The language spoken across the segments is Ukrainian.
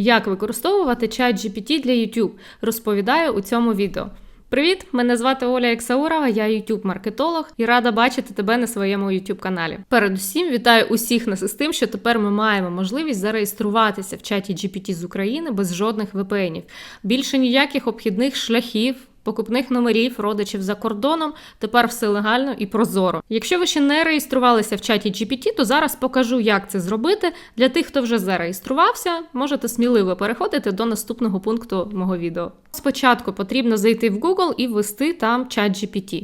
Як використовувати чат GPT для YouTube, розповідаю у цьому відео. Привіт! Мене звати Оля Ексаурова, я youtube маркетолог і рада бачити тебе на своєму youtube каналі. Передусім вітаю усіх нас із тим, що тепер ми маємо можливість зареєструватися в чаті GPT з України без жодних VPN-ів. Більше ніяких обхідних шляхів. Покупних номерів родичів за кордоном тепер все легально і прозоро. Якщо ви ще не реєструвалися в чаті GPT, то зараз покажу, як це зробити. Для тих, хто вже зареєструвався, можете сміливо переходити до наступного пункту мого відео. Спочатку потрібно зайти в Google і ввести там чат GPT.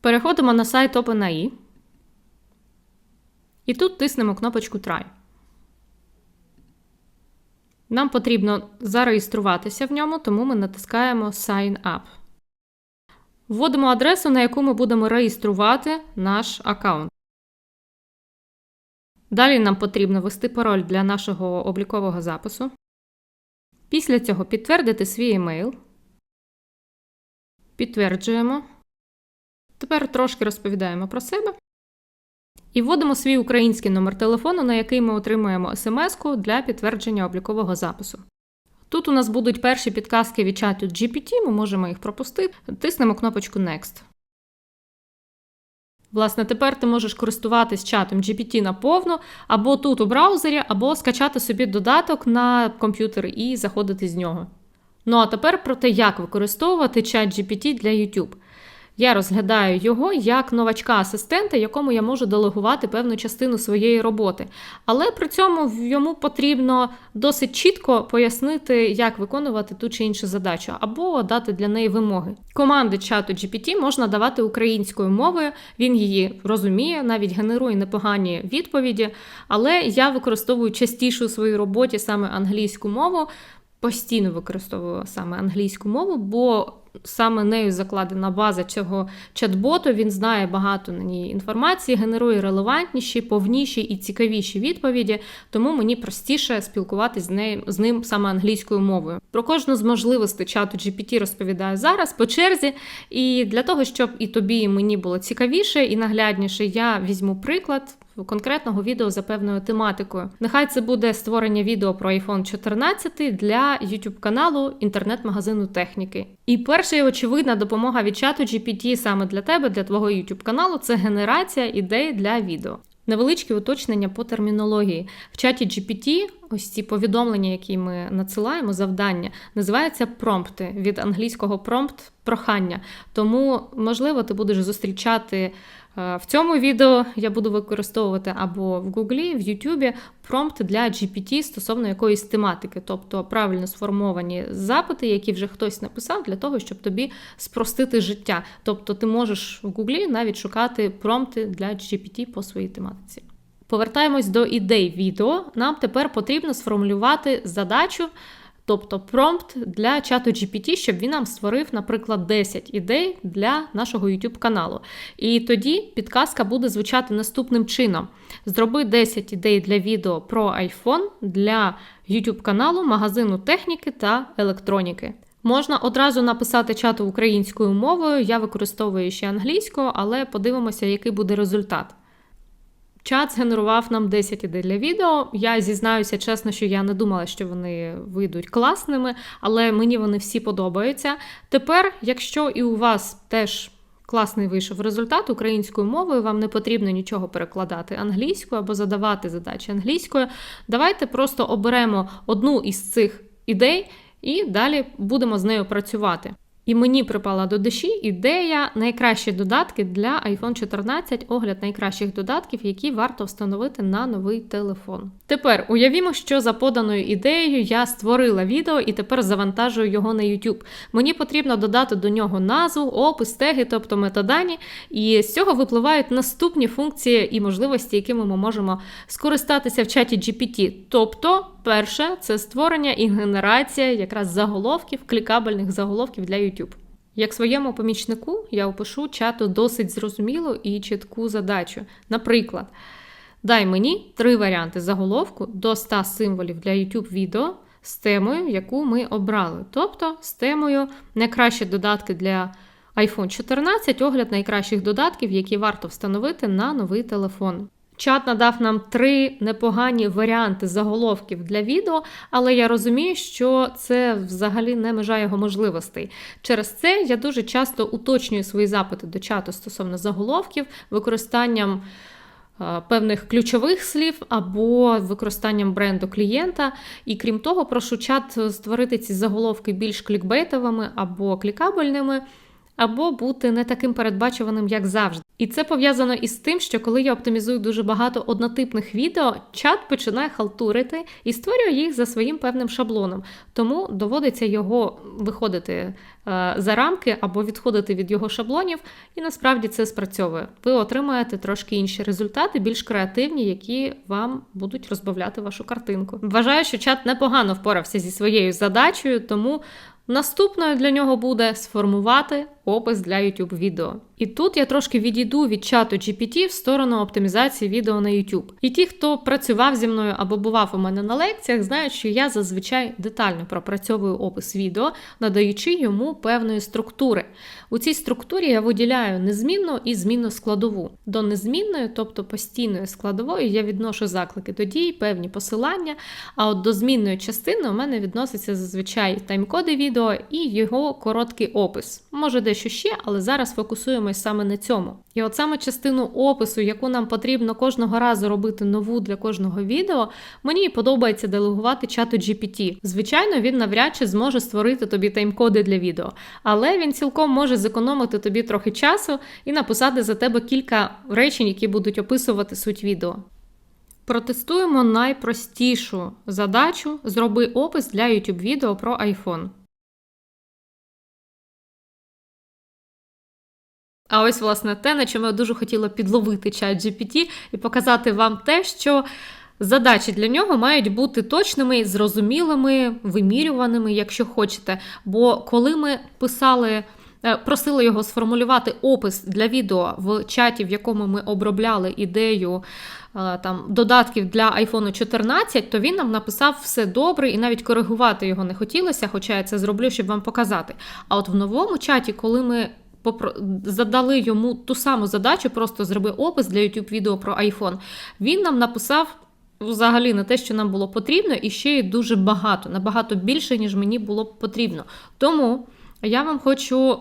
Переходимо на сайт OpenAI. І тут тиснемо кнопочку Try. Нам потрібно зареєструватися в ньому, тому ми натискаємо Sign Up. Вводимо адресу, на яку ми будемо реєструвати наш аккаунт. Далі нам потрібно ввести пароль для нашого облікового запису. Після цього підтвердити свій емейл. Підтверджуємо. Тепер трошки розповідаємо про себе. І вводимо свій український номер телефону, на який ми отримуємо смс-ку для підтвердження облікового запису. Тут у нас будуть перші підказки від чату GPT, ми можемо їх пропустити. Тиснемо кнопочку Next. Власне, тепер ти можеш користуватись чатом GPT наповну, або тут у браузері, або скачати собі додаток на комп'ютер і заходити з нього. Ну а тепер про те, як використовувати чат GPT для YouTube. Я розглядаю його як новачка-асистента, якому я можу делегувати певну частину своєї роботи. Але при цьому йому потрібно досить чітко пояснити, як виконувати ту чи іншу задачу, або дати для неї вимоги. Команди чату GPT можна давати українською мовою, він її розуміє, навіть генерує непогані відповіді. Але я використовую частіше у своїй роботі саме англійську мову. Постійно використовую саме англійську мову, бо саме нею закладена база цього чат-боту. Він знає багато на ній інформації, генерує релевантніші, повніші і цікавіші відповіді, тому мені простіше спілкуватися з нею з ним саме англійською мовою. Про кожну з можливостей чату GPT розповідаю зараз по черзі. І для того, щоб і тобі, і мені було цікавіше і наглядніше, я візьму приклад. Конкретного відео за певною тематикою. Нехай це буде створення відео про iPhone 14 для YouTube каналу інтернет-магазину техніки. І перша і очевидна допомога від чату GPT саме для тебе, для твого YouTube каналу це генерація ідей для відео. Невеличкі уточнення по термінології. В чаті GPT ось ці повідомлення, які ми надсилаємо, завдання, називаються промпти від англійського промпт прохання. Тому, можливо, ти будеш зустрічати. В цьому відео я буду використовувати або в Гуглі, в Ютубі промпт для GPT стосовно якоїсь тематики, тобто правильно сформовані запити, які вже хтось написав, для того, щоб тобі спростити життя. Тобто ти можеш в Гуглі навіть шукати промпти для GPT по своїй тематиці. Повертаємось до ідей відео. Нам тепер потрібно сформулювати задачу. Тобто промпт для чату GPT, щоб він нам створив, наприклад, 10 ідей для нашого YouTube каналу. І тоді підказка буде звучати наступним чином: зроби 10 ідей для відео про iPhone для YouTube каналу, магазину техніки та електроніки. Можна одразу написати чату українською мовою, я використовую ще англійською, але подивимося, який буде результат. Чат згенерував нам 10 ідей для відео. Я зізнаюся чесно, що я не думала, що вони вийдуть класними, але мені вони всі подобаються. Тепер, якщо і у вас теж класний вийшов результат українською мовою, вам не потрібно нічого перекладати англійською або задавати задачі англійською. Давайте просто оберемо одну із цих ідей і далі будемо з нею працювати. І мені припала до душі ідея найкращі додатки для iPhone 14, огляд найкращих додатків, які варто встановити на новий телефон. Тепер уявімо, що за поданою ідеєю я створила відео і тепер завантажую його на YouTube. Мені потрібно додати до нього назву, опис, теги, тобто метадані, і з цього випливають наступні функції і можливості, якими ми можемо скористатися в чаті GPT. Тобто, перше, це створення і генерація якраз заголовків, клікабельних заголовків для YouTube. Як своєму помічнику я опишу чату досить зрозумілу і чітку задачу. Наприклад, дай мені три варіанти заголовку до 100 символів для YouTube відео з темою, яку ми обрали. Тобто з темою найкращі додатки для iPhone 14, огляд найкращих додатків, які варто встановити на новий телефон. Чат надав нам три непогані варіанти заголовків для відео, але я розумію, що це взагалі не межа його можливостей. Через це я дуже часто уточнюю свої запити до чату стосовно заголовків, використанням е, певних ключових слів або використанням бренду клієнта. І крім того, прошу чат створити ці заголовки більш клікбейтовими або клікабельними або бути не таким передбачуваним, як завжди. І це пов'язано із тим, що коли я оптимізую дуже багато однотипних відео, чат починає халтурити і створює їх за своїм певним шаблоном. Тому доводиться його виходити е, за рамки або відходити від його шаблонів, і насправді це спрацьовує. Ви отримаєте трошки інші результати, більш креативні, які вам будуть розбавляти вашу картинку. Вважаю, що чат непогано впорався зі своєю задачею, тому Наступною для нього буде сформувати опис для YouTube відео. І тут я трошки відійду від чату GPT в сторону оптимізації відео на YouTube. І ті, хто працював зі мною або бував у мене на лекціях, знають, що я зазвичай детально пропрацьовую опис відео, надаючи йому певної структури. У цій структурі я виділяю незмінну і змінну складову. До незмінної, тобто постійної складової, я відношу заклики до дій, певні посилання. А от до змінної частини у мене відноситься зазвичай таймкоди відео і його короткий опис. Може дещо ще, але зараз фокусуємось саме на цьому. І от саме частину опису, яку нам потрібно кожного разу робити нову для кожного відео, мені подобається делегувати чату GPT. Звичайно, він навряд чи зможе створити тобі таймкоди для відео, але він цілком може зекономити тобі трохи часу і написати за тебе кілька речень, які будуть описувати суть відео. Протестуємо найпростішу задачу: зроби опис для YouTube відео про iPhone. А ось, власне, те, на чому я дуже хотіла підловити чат GPT і показати вам те, що задачі для нього мають бути точними, зрозумілими, вимірюваними, якщо хочете. Бо коли ми писали. Е, просили його сформулювати опис для відео в чаті, в якому ми обробляли ідею е, там додатків для iPhone 14, то він нам написав все добре і навіть коригувати його не хотілося, хоча я це зроблю, щоб вам показати. А от в новому чаті, коли ми задали йому ту саму задачу, просто зроби опис для YouTube відео про iPhone. Він нам написав взагалі не те, що нам було потрібно, і ще й дуже багато, набагато більше, ніж мені було б потрібно. Тому я вам хочу.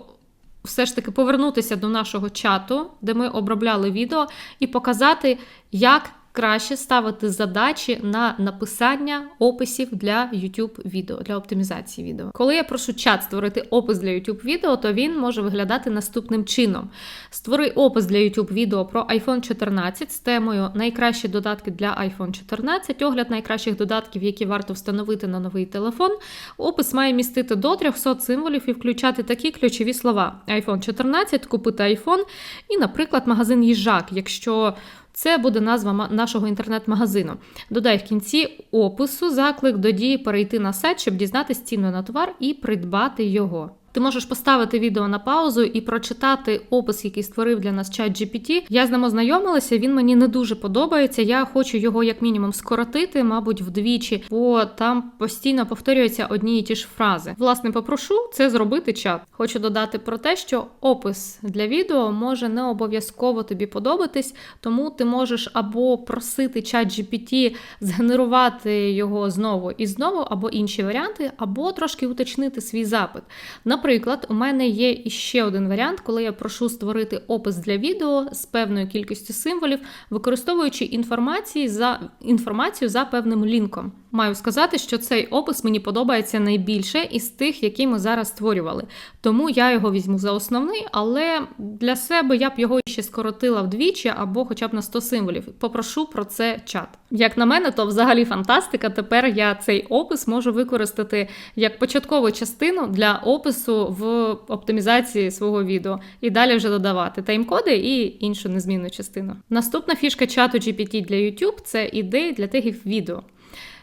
Все ж таки повернутися до нашого чату, де ми обробляли відео, і показати, як краще ставити задачі на написання описів для YouTube відео, для оптимізації відео. Коли я прошу чат створити опис для YouTube відео, то він може виглядати наступним чином: створи опис для YouTube відео про iPhone 14 з темою Найкращі додатки для iPhone 14, огляд найкращих додатків, які варто встановити на новий телефон. Опис має містити до 300 символів і включати такі ключові слова: iPhone 14, купити iPhone і, наприклад, магазин їжак, якщо це буде назва нашого інтернет-магазину. Додай в кінці опису заклик до дії перейти на сайт, щоб дізнатися ціну на товар і придбати його. Ти можеш поставити відео на паузу і прочитати опис, який створив для нас чат GPT. Я з ним ознайомилася, він мені не дуже подобається. Я хочу його як мінімум скоротити, мабуть, вдвічі, бо там постійно повторюються одні і ті ж фрази. Власне, попрошу це зробити чат. Хочу додати про те, що опис для відео може не обов'язково тобі подобатись, тому ти можеш або просити чат GPT згенерувати його знову і знову, або інші варіанти, або трошки уточнити свій запит. Наприклад, у мене є іще один варіант, коли я прошу створити опис для відео з певною кількістю символів, використовуючи інформації за інформацію за певним лінком. Маю сказати, що цей опис мені подобається найбільше із тих, які ми зараз створювали. Тому я його візьму за основний, але для себе я б його ще скоротила вдвічі або хоча б на 100 символів. Попрошу про це чат. Як на мене, то взагалі фантастика. Тепер я цей опис можу використати як початкову частину для опису в оптимізації свого відео і далі вже додавати таймкоди і іншу незмінну частину. Наступна фішка чату GPT для YouTube це ідеї для тегів відео.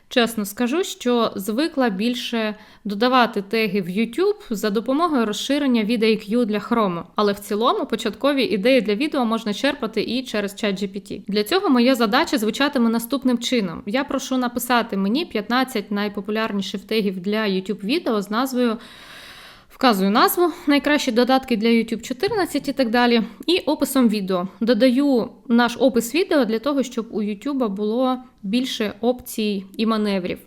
Чесно скажу, що звикла більше додавати теги в YouTube за допомогою розширення від IQ для Chrome. Але в цілому початкові ідеї для відео можна черпати і через ChatGPT. Для цього моя задача звучатиме наступним чином: я прошу написати мені 15 найпопулярніших тегів для YouTube відео з назвою Вказую назву, найкращі додатки для YouTube 14 і так далі. І описом відео. Додаю наш опис відео для того, щоб у YouTube було більше опцій і маневрів.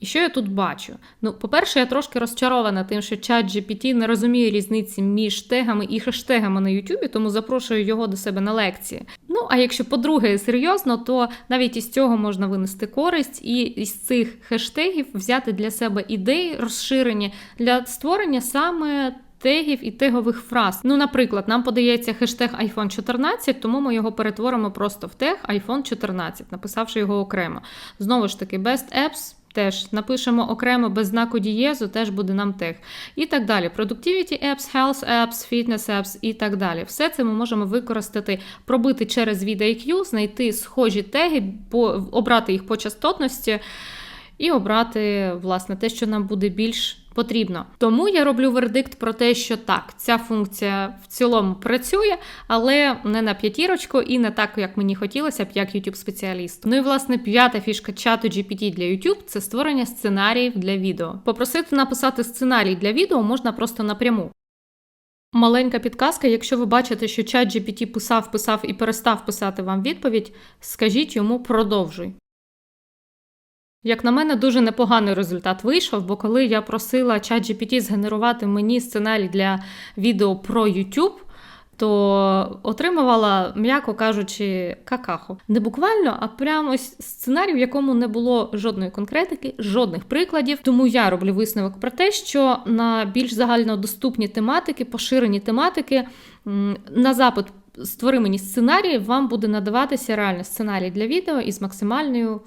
І що я тут бачу? Ну, по-перше, я трошки розчарована тим, що чат GPT не розуміє різниці між тегами і хештегами на YouTube, тому запрошую його до себе на лекції. Ну, а якщо по-друге, серйозно, то навіть із цього можна винести користь і із цих хештегів взяти для себе ідеї розширені для створення саме. Тегів і тегових фраз. Ну, наприклад, нам подається хештег iPhone 14, тому ми його перетворимо просто в тег iPhone 14, написавши його окремо. Знову ж таки, Best Apps Теж напишемо окремо без знаку дієзу, теж буде нам тег. І так далі. Productivity Apps, Health Apps, Fitness Apps і так далі. Все це ми можемо використати, пробити через VDIQ, знайти схожі теги, обрати їх по частотності і обрати, власне, те, що нам буде більш потрібно. Тому я роблю вердикт про те, що так, ця функція в цілому працює, але не на п'ятірочку і не так, як мені хотілося б, як youtube спеціаліст. Ну і власне п'ята фішка чату GPT для YouTube – це створення сценаріїв для відео. Попросити написати сценарій для відео можна просто напряму. Маленька підказка, якщо ви бачите, що чат GPT писав, писав і перестав писати вам відповідь, скажіть йому продовжуй. Як на мене, дуже непоганий результат вийшов, бо коли я просила ChatGPT згенерувати мені сценарій для відео про YouTube, то отримувала, м'яко кажучи, какаху. Не буквально, а прямо сценарій, в якому не було жодної конкретики, жодних прикладів. Тому я роблю висновок про те, що на більш загальнодоступні тематики, поширені тематики, на запит створи мені сценарій, вам буде надаватися реальний сценарій для відео із максимальною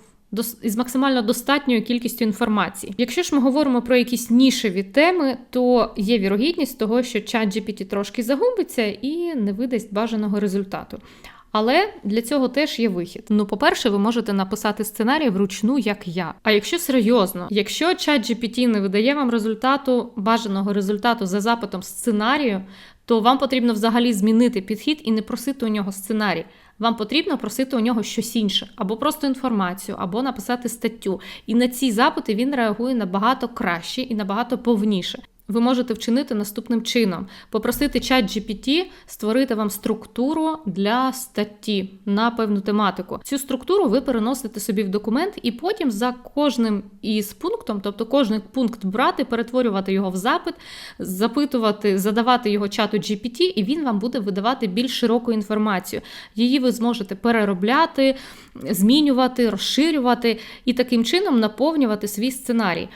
із максимально достатньою кількістю інформації. Якщо ж ми говоримо про якісь нішеві теми, то є вірогідність того, що чат GPT трошки загубиться і не видасть бажаного результату. Але для цього теж є вихід. Ну, по-перше, ви можете написати сценарій вручну, як я. А якщо серйозно, якщо чат GPT не видає вам результату, бажаного результату за запитом сценарію, то вам потрібно взагалі змінити підхід і не просити у нього сценарій. Вам потрібно просити у нього щось інше, або просто інформацію, або написати статтю. І на ці запити він реагує набагато краще і набагато повніше ви можете вчинити наступним чином: попросити чат GPT створити вам структуру для статті на певну тематику. Цю структуру ви переносите собі в документ, і потім за кожним із пунктом, тобто кожен пункт брати, перетворювати його в запит, запитувати, задавати його чату GPT, і він вам буде видавати більш широку інформацію. Її ви зможете переробляти, змінювати, розширювати і таким чином наповнювати свій сценарій.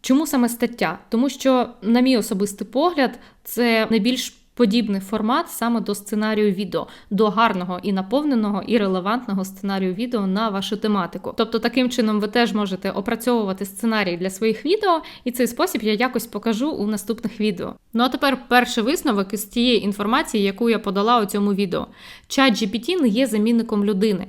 Чому саме стаття? Тому що, на мій особистий погляд, це найбільш подібний формат саме до сценарію відео, до гарного і наповненого і релевантного сценарію відео на вашу тематику. Тобто, таким чином ви теж можете опрацьовувати сценарій для своїх відео, і цей спосіб я якось покажу у наступних відео. Ну а тепер перший висновок із тієї інформації, яку я подала у цьому відео. Чат GPT не є замінником людини.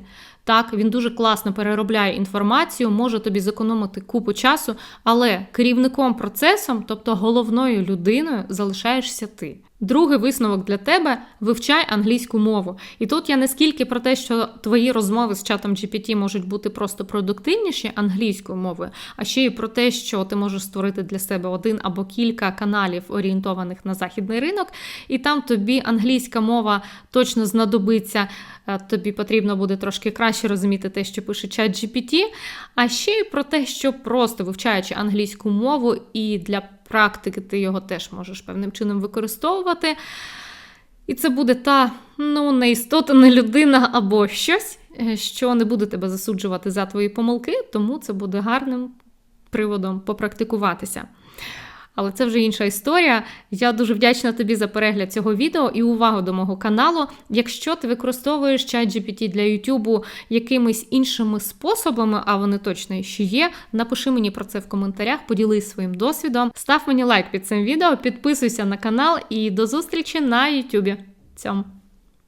Так, він дуже класно переробляє інформацію, може тобі зекономити купу часу, але керівником процесом, тобто головною людиною, залишаєшся ти. Другий висновок для тебе вивчай англійську мову. І тут я не скільки про те, що твої розмови з чатом GPT можуть бути просто продуктивніші англійською мовою, а ще й про те, що ти можеш створити для себе один або кілька каналів, орієнтованих на західний ринок, і там тобі англійська мова точно знадобиться. Е, тобі потрібно буде трошки краще розуміти те, що пише чат GPT, а ще й про те, що просто вивчаючи англійську мову і для практики ти його теж можеш певним чином використовувати. І це буде та ну, не істота, не людина або щось, е, що не буде тебе засуджувати за твої помилки, тому це буде гарним приводом попрактикуватися. Але це вже інша історія. Я дуже вдячна тобі за перегляд цього відео і увагу до мого каналу. Якщо ти використовуєш ChatGPT GPT для YouTube якимись іншими способами, а вони точно ще є, напиши мені про це в коментарях, поділись своїм досвідом. Став мені лайк під цим відео, підписуйся на канал і до зустрічі на YouTube. Цьому.